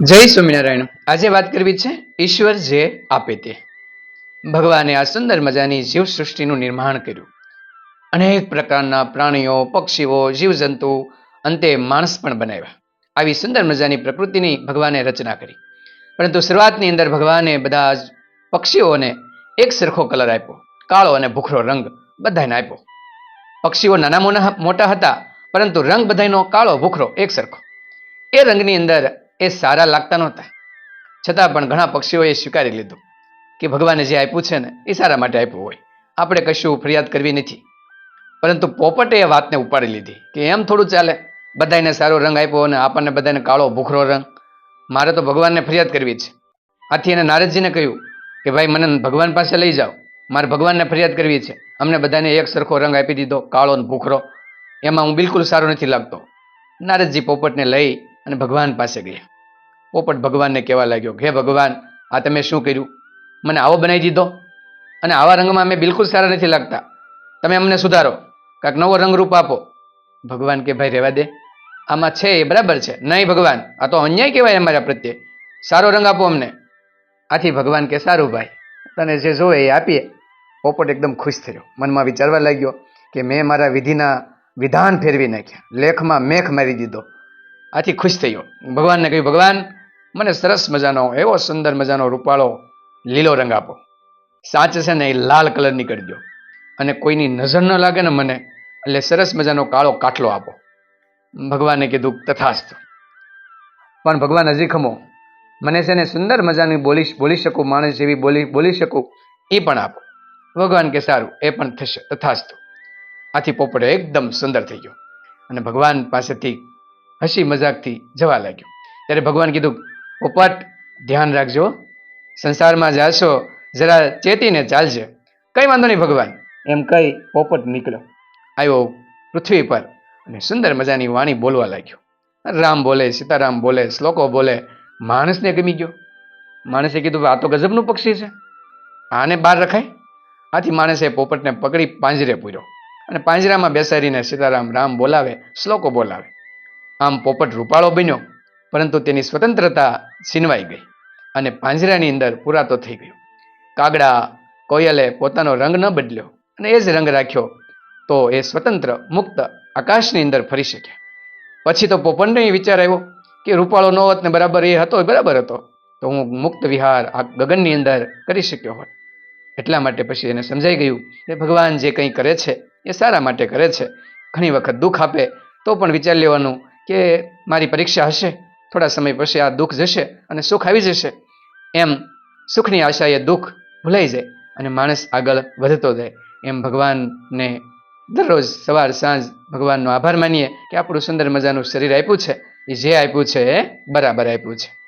જય સ્વામિનારાયણ. આજે વાત કરવી છે, ઈશ્વર જે આપે તે. ભગવાને આ સુંદર મજાની જીવ સૃષ્ટિનું નિર્માણ કર્યું. અનેક પ્રકારના પ્રાણીઓ, પક્ષીઓ, જીવજંતુ, અંતે માણસ પણ બનાવ્યા. આવી સુંદર મજાની પ્રકૃતિની ભગવાને રચના કરી. પરંતુ શરૂઆતની અંદર ભગવાને બધા જ પક્ષીઓને એક સરખો કલર આપ્યો. કાળો અને ભૂખરો રંગ બધાને આપ્યો. પક્ષીઓ નાના મોટા હતા, પરંતુ રંગ બધાનો કાળો ભૂખરો એક સરખો. એ રંગની અંદર એ સારા લાગતા નહોતા. છતાં પણ ઘણા પક્ષીઓએ સ્વીકારી લીધું કે ભગવાને જે આપ્યું છે ને, એ સારા માટે આપ્યું હોય. આપણે કશું ફરિયાદ કરવી નથી. પરંતુ પોપટે એ વાતને ઉપાડી લીધી કે એમ થોડું ચાલે બધાને સારો રંગ આપ્યો અને આપણને બધાને કાળો ભૂખરો રંગ. મારે તો ભગવાનને ફરિયાદ કરવી છે. આથી એને નારદજીને કહ્યું કે ભાઈ મને ભગવાન પાસે લઈ જાઓ. મારે ભગવાનને ફરિયાદ કરવી છે. અમને બધાને એક સરખો રંગ આપી દીધો, કાળો અને ભૂખરો. એમાં હું બિલકુલ સારો નથી લાગતો. નારદજી પોપટને લઈ અને ભગવાન પાસે ગયા. પોપટ ભગવાનને કહેવા લાગ્યો, હે ભગવાન, આ તમે શું કર્યું? મને આવો બનાવી દીધો. અને આવા રંગમાં અમે બિલકુલ સારા નથી લાગતા. તમે અમને સુધારો કાંઈક નવો રંગરૂપ આપો. ભગવાન કે, ભાઈ, રહેવા દે. આમાં છે એ, બરાબર છે. નહીં ભગવાન, આ તો અન્યાય કહેવાય અમારા પ્રત્યે. સારો રંગ આપો અમને. આથી ભગવાન કે, સારું ભાઈ, તને જે જોવે એ આપીએ. પોપટ એકદમ ખુશ થયો. મનમાં વિચારવા લાગ્યો કે, મેં મારા વિધિના વિધાન ફેરવી નાખ્યા. લેખમાં મેખ મારી દીધો. આથી ખુશ થયો. ભગવાનને કહ્યું, ભગવાન મને સરસ મજાનો, એવો સુંદર મજાનો રૂપાળો લીલો રંગ આપો. સાચ છે ને એ લાલ કલરની કરી દો અને કોઈની નજર ન લાગે ને મને, એટલે સરસ મજાનો કાળો કાટલો આપો. ભગવાને કીધું તથાસ્તુ. પણ ભગવાન હજી ખમો. મને છે ને સુંદર મજાની બોલી બોલી શકું, માણસ જેવી બોલી બોલી શકું, એ પણ આપો. ભગવાન કે સારું, એ પણ થશે, તથાસ્તુ. આથી પોપડો એકદમ સુંદર થઈ ગયો. અને ભગવાન પાસેથી હસી મજાકથી જવા લાગ્યો. ત્યારે ભગવાન કીધું પોપટ ધ્યાન રાખજો. સંસારમાં જાશો જરા ચેતીને ચાલજે. કઈ વાંધો નહીં ભગવાન. એમ કહી પોપટ નીકળ્યો. આવ્યો પૃથ્વી પર અને સુંદર મજાની વાણી બોલવા લાગ્યો. રામ બોલે સીતારામ બોલે શ્લોકો બોલે. માણસને ગમી ગયો. માણસે કીધું આ તો ગજબનું પક્ષી છે. આને બહાર રખાય? આથી માણસે પોપટને પકડી પાંજરે પૂર્યો અને પાંજરામાં બેસાડીને સીતારામ રામ બોલાવે શ્લોકો બોલાવે. આમ પોપટ રૂપાળો બન્યો. પરંતુ તેની સ્વતંત્રતા છીનવાઈ ગઈ અને પાંજરાની અંદર પુરાતો થઈ ગયો. કાગડા કોયલે પોતાનો રંગ ન બદલ્યો અને એ જ રંગ રાખ્યો તો એ સ્વતંત્ર મુક્ત આકાશની અંદર ફરી શક્યા. પછી તો પોપનને વિચાર આવ્યો કે રૂપાળો ન હોત ને બરાબર એ હતો બરાબર હતો, તો હું મુક્ત વિહાર આ ગગનની અંદર કરી શક્યો હોત. એટલા માટે પછી એને સમજાઈ ગયું કે ભગવાન જે કંઈ કરે છે એ સારા માટે કરે છે. ઘણી વખત દુઃખ આપે તો પણ વિચાર લેવાનું કે મારી પરીક્ષા હશે? થોડા સમય પછી આ દુઃખ જશે અને સુખ આવી જશે. એમ સુખની આશાએ દુઃખ ભૂલાઈ જાય અને માણસ આગળ વધતો જાય. એમ ભગવાનને દરરોજ સવાર, સાંજ ભગવાનનો આભાર માનીએ કે આપણું સુંદર મજાનું શરીર આપ્યું છે. એ જે આપ્યું છે એ બરાબર આપ્યું છે.